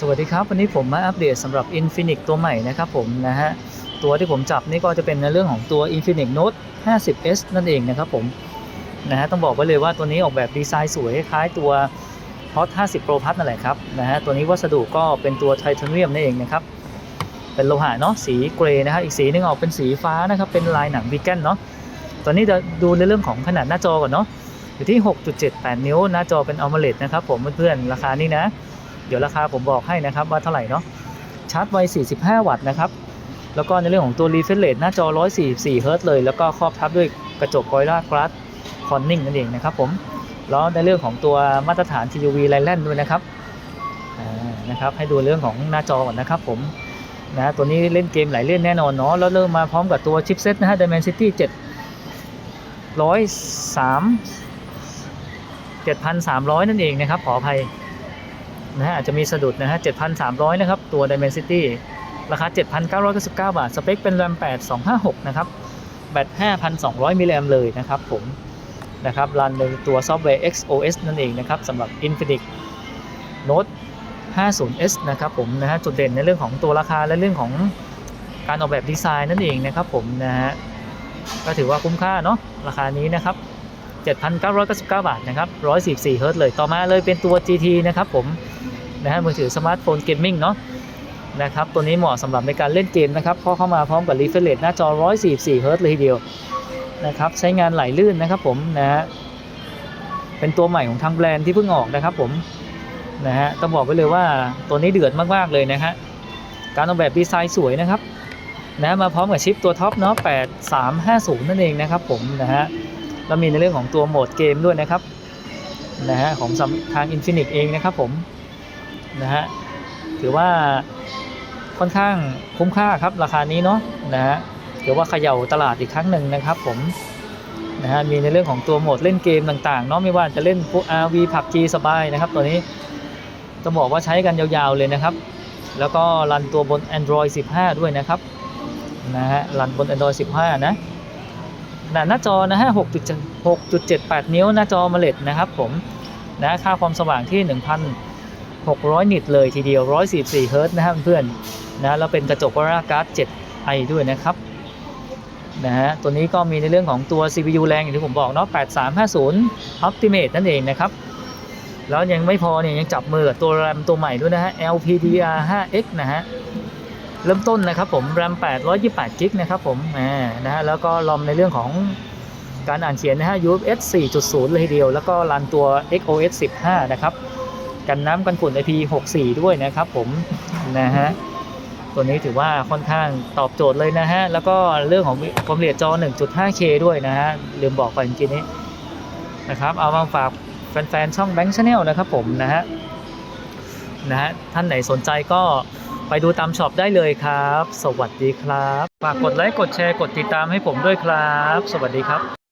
สวัสดีครับ วันนี้ผมมาอัปเดตสำหรับ Infinix ตัวใหม่นะครับผมนะฮะตัวที่ผมจับนี่ก็จะเป็นในเรื่องของตัว Infinix Note 50s นั่นเองนะครับผมนะฮะต้องบอกไว้เลยว่าตัวนี้ออกแบบดีไซน์สวยคล้ายตัว Hot 50 Pro Plus นั่นแหละครับนะฮะตัวนี้วัสดุก็เป็นตัวไทเทเนียมนั่นเองนะครับเป็นโลหะเนาะสีเกรย์นะครับอีกสีหนึงออกเป็นสีฟ้านะครับเป็นลายหนังวีแกนเนาะตัวนี้จะดูในเรื่องของขนาดหน้าจอก่อนเนาะอยู่ที่ 6.78 นิ้วหน้าจอเป็น AMOLED นะครับผมเพื่อนๆราคานี้นะ เดี๋ยวราคาผมบอกให้นะครับว่าเท่าไหร่เนาะชาร์จไว 45 วัตต์นะครับแล้วก็ในเรื่องของตัว refresh rate หน้าจอ 144 เฮิรตซ์เลย แล้วก็ครอบทับด้วยกระจก Gorilla Glass Corning นั่นเองนะครับผมแล้วในเรื่องของตัวมาตรฐาน TUV Lens ด้วยนะครับนะครับให้ดูเรื่องของหน้าจอก่อนนะครับผมนะตัวนี้เล่นเกมหลายเล่นแน่นอนเนาะแล้วเริ่มมาพร้อมกับตัวชิปเซ็ตนะฮะ Dimensity 7 103 7,300 นั่นเองนะครับขออภัย นะฮะอาจจะมีสะดุดนะฮะ 7,300 นะครับ ตัว Dimensity ราคา 7,999 บาท สเปคเป็น RAM 8 256 นะครับ แบต 5,200 มิลลิแอมเลยนะครับผม นะครับรันในตัวซอฟต์แวร์ XOS นั่นเองนะครับสำหรับ Infinix Note 50s นะครับผมนะฮะจุดเด่นในเรื่องของตัวราคาและเรื่องของการออกแบบดีไซน์นั่นเองนะครับผมนะฮะก็ถือว่าคุ้มค่าเนาะราคานี้นะครับ 7,999 บาทนะครับ144เฮิร์ตซ์เลยต่อมาเลยเป็นตัว GT นะครับผมนะฮะมือถือสมาร์ทโฟนเกมมิ่งเนาะนะครับตัวนี้เหมาะสำหรับในการเล่นเกมนะครับเพราะเข้ามาพร้อมกับ refresh rate หน้าจอ 144เฮิร์ตซ์เลยทีเดียวนะครับใช้งานไหลลื่นนะครับผมนะฮะเป็นตัวใหม่ของทางแบรนด์ที่เพิ่งออกนะครับผมนะฮะต้องบอกไว้เลยว่าตัวนี้เดือดมากๆเลยนะฮะการออกแบบดีไซน์สวยนะครับนะมาพร้อมกับชิปตัวท็อปเนาะ8350 นั่นเองนะครับผมนะฮะ แล้วมีในเรื่องของตัวโหมดเกมด้วยนะครับนะฮะของทาง Infinix เองนะครับผมนะฮะถือว่าค่อนข้างคุ้มค่าครับราคานี้เนาะนะฮะถือว่าเขย่าตลาดอีกครั้งหนึ่งนะครับผมนะฮะมีในเรื่องของตัวโหมดเล่นเกมต่างๆเนาะไม่ว่าจะเล่นพวก RV PUBG สบายนะครับตัวนี้ต้องบอกว่าใช้กันยาวๆเลยนะครับ แล้วก็รันตัวบน Android 15 ด้วยนะครับนะฮะรันบน Android 15 นะ นาดหน้าจอนะฮะ6.78นิ้วหน้าจอ AMOLED นะครับผมนะค่าความสว่างที่ 1,600 นิตเลยทีเดียว 144 เฮิร์ตซ์นะครับเพื่อนนะแล้วเป็นกระจก Gorilla Glass 7 i ด้วยนะครับนะฮะตัวนี้ก็มีในเรื่องของตัว CPU แรงอย่างที่ผมบอกเนาะ 8350 Optimate นั่นเองนะครับ แล้วยังไม่พอเนี่ยยังจับมือกับตัว RAM ตัวใหม่ด้วยนะฮะ LPDDR5X นะฮะ เริ่มต้นนะครับผม RAM 828 g b นะครับผมอ่านะฮะแล้วก็รอมในเรื่องของการอ่านเขียนนะฮะ UFS 4.0 เลยทีเดียว แล้วก็รันตัว XOS 15 นะครับ กันน้ำกันฝุ่น IP64 ด้วยนะครับผมนะฮะตัวนี้ถือว่าค่อนข้างตอบโจทย์เลยนะฮะ แล้วก็เรื่องของความละเอียดจอ 1.5K ด้วยนะฮะ ลืมบอกไปเมื่อกี้นี้นะครับ เอามาฝากแฟนๆ ช่อง Bank Channel นะครับผมนะฮะนะฮะท่านไหนสนใจก็ ไปดูตามช็อปได้เลยครับ สวัสดีครับ ฝากกดไลค์ กดแชร์ กดติดตามให้ผมด้วยครับ สวัสดีครับ